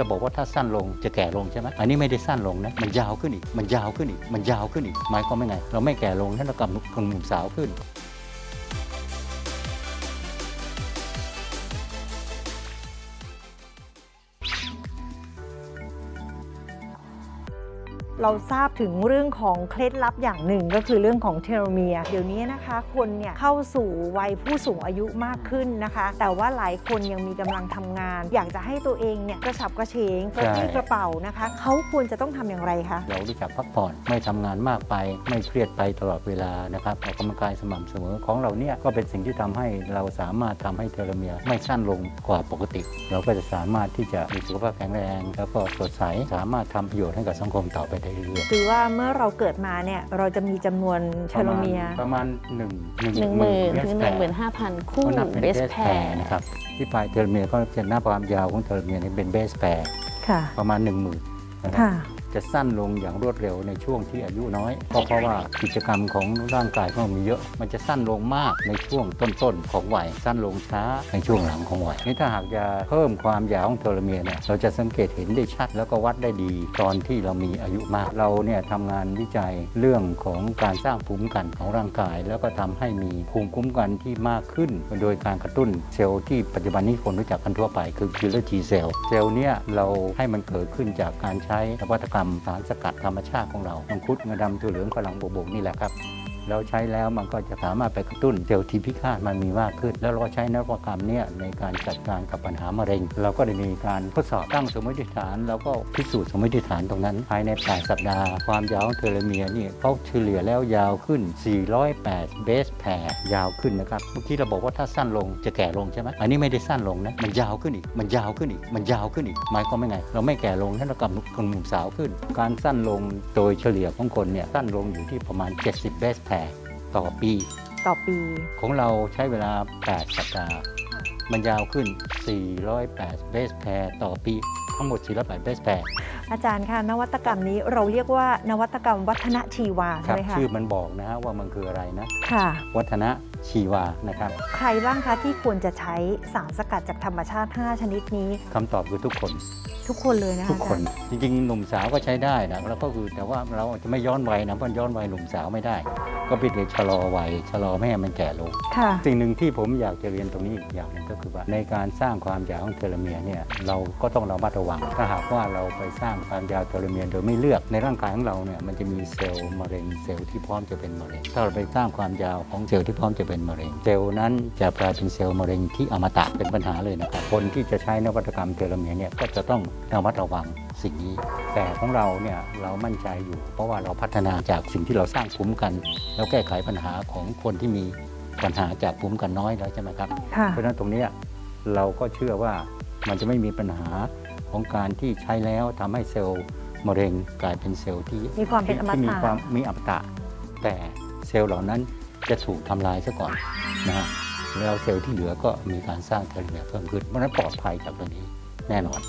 เราบอกว่าถ้าสั้นลงจะแก่ลงใช่ไหมอันนี้ไม่ได้สั้นลงนะ มันยาวขึ้นอีก มันยาวขึ้นอีก มันยาวขึ้นอีก หมายความว่าไง เราไม่แก่ลงนั่เรากำลังกำลังหนุ่มสาวขึ้น เราทราบถึงเรื่องของเคล็ดลับอย่างหนึ่งก็คือเรื่องของเทโลเมียร์เดี๋ยวนี้นะคะคนเนี่ยเข้าสู่วัยผู้สูงอายุมากขึ้นนะคะ แต่ว่าหลายคนยังมีกำลังทำงาน อยากจะให้ตัวเองเนี่ยกระฉับกระเฉงกระปรี้กระเป๋านะคะเขาควรจะต้องทำอย่างไรคะเรารู้จักพักผ่อนไม่ทำงานมากไป ไม่เครียดไปตลอดเวลานะครับออกกำลังกายสม่ำเสมอของเราเนี่ยก็เป็นสิ่งที่ทำให้เราสามารถทำให้เทโลเมียร์ไม่สั้นลงกว่าปกติ เราก็จะสามารถที่จะมีสุขภาพแข็งแรงแล้วก็สดใสสามารถทำประโยชน์ให้กับสังคมต่อไปได้เรื่อยๆคือว่าเมื่อเราเกิดมาเนี่ยเราจะมีจำนวนเทโลเมียร์ประมาณหนึ่งหนึ่งหนึ่งหมื่นเบสถึงหแพนึ่งร์หมื่นห้าพันคู่ ก็นับเป็นเบเบสสแพแพรร์นะครับที่ปลายเทโลเมียร์ก็จะหน้าความยาวของเทโลเมียร์นี่เป็นเบสแพร์ค่ะ ประมาณ 1 0,000นะครับ ค่ะ จะสั้นลงอย่างรวดเร็วในช่วงที่อายุน้อยก็เพราะว่ากิจกรรมของร่างกายของเรามีเยอะ มันจะสั้นลงมากในช่วงต้นๆของวัยสั้นลงช้าในช่วงหลังของวัยนี่ถ้าหากจะเพิ่มความยาวของเทโลเมียร์เนี่ยเราจะสังเกตเห็นได้ชัด แล้วก็วัดได้ดีตอนที่เรามีอายุมาก เราเนี่ยทำงานวิจัยเรื่องของการสร้างภูมิคุ้มกันของร่างกาย แล้วก็ทำให้มีภูมิคุ้มกันที่มากขึ้น โดยการกระตุ้นเซลล์ที่ปัจจุบันนี้คนรู้จักกันทั่วไปคือ killer T cell เซลล์เนี่ยเราให้มันเกิดขึ้นจากการใช้นวัตกรรมสารสกัดธรรมชาติของเรามังคุดงาดำถั่วเหลืองฝรั่งบวกนี่แหละครับ เราใช้แล้วมันก็จะสามารถไปกระตุ้นเซลล์ที่พิฆาตมันมีมากขึ้น แล้วเราใช้นวัตกรรมเนี่ยในการจัดการกับปัญหามะเร็ง เราก็ได้มีการทดสอบตั้งสมมติฐาน แล้วก็พิสูจน์สมมติฐานตรงนั้น ภายใน 8 สัปดาห์ ความยาวของเทโลเมียร์นี่เขาเฉลี่ยแล้วยาวขึ้น 408 เบสแพร์ยาวขึ้นนะครับเมื่อกี้เราบอกว่าถ้าสั้นลงจะแก่ลงใช่ไหมอันนี้ไม่ได้สั้นลงนะมันยาวขึ้นอีกมันยาวขึ้นอีกมันยาวขึ้นอีกหมายความว่าไง เราไม่แก่ลงนั่นเรากำลังกำลังหนุ่มสาวขึ้น การสั้นลงโดยเฉลี่ยของคนเนี่ยสั้นลงอยู่ที่ประมาณ 70 เบสแพร์ต่อปี ต่อปี ของเราใช้เวลา 8 สัปดาห์ มันยาวขึ้น 408 เบสแพร์ต่อปี ทั้งหมด 408 เบสแพร์ อาจารย์คะนวัตกรรมนี้เราเรียกว่านวัตกรรมวัฒนชีวาคใช่รับไหมคะชื่อมันบอกนะฮะว่ามันคืออะไรนะค่ะ วัฒนะชีวานะครับ ใครบ้างคะที่ควรจะใช้สารสกัดจากธรรมชาติ 5 ชนิดนี้คำตอบคือทุกคน ทุกคนเลยนะคะทุกคนอาจารย์จริงๆ หนุ่มสาวก็ใช้ได้นะแล้วก็คือแต่ว่าเราอาจจะไม่ย้อนวัยนะเพราะย้อนวัยหนุ่มสาวไม่ได้ ก็เป็นเด็กชะลอวัยชะลอไม่ให้มันแก่ลงค่ะสิ่งหนึ่งที่ผมอยากจะเรียนตรงนี้อีกอย่างหนึงก็คือว่าในการสร้างความยาวของเทโลเมียร์เนี่ยเราก็ต้องระมัดระวังถ้าหากว่าเราไปสร้างความยาวเทโลเมียร์โดยไม่เลือกในร่างกายของเราเนี่ยมันจะมีเซลล์มะเร็งเซลล์ที่พร้อมจะเป็นมะเร็งถ้าเราไปสร้างความยาวของเซลล์ที่พร้อมจะเป็นมะเร็ง เซลล์นั้นจะกลายเป็นเซลล์มะเร็งที่อมตะเป็นปัญหาเลยนะครับคนที่จะใช้นวัตกรรมเทโลเมียร์เนี่ยก็จะต้องระมัดระวังสิ่งนี้ แต่ของเราเนี่ยเรามั่นใจอยู่ เพราะว่าเราพัฒนาจากสิ่งที่เราสร้างภูมิคุ้มกัน แล้วแก้ไขปัญหาของคนที่มีปัญหาจากภูมิคุ้มกันน้อยแล้วใช่ไหมครับค่ะเพราะฉะนั้นตรงเนี้ยเราก็เชื่อว่า มันจะไม่มีปัญหาของการที่ใช้แล้วทำให้เซลล์มะเร็งกลายเป็นเซลล์ที่มีความเป็นอมที่มีตะความมีอมตะ แต่เซลล์เหล่านั้นจะถูกทำลายซะก่อนนะฮะแล้วเซลล์ที่เหลือก็มีการสร้างเทโลเมียร์เพิ่มขึ้นเพราะฉะนั้นปลอดภัยจากตรงนี้แน่นอน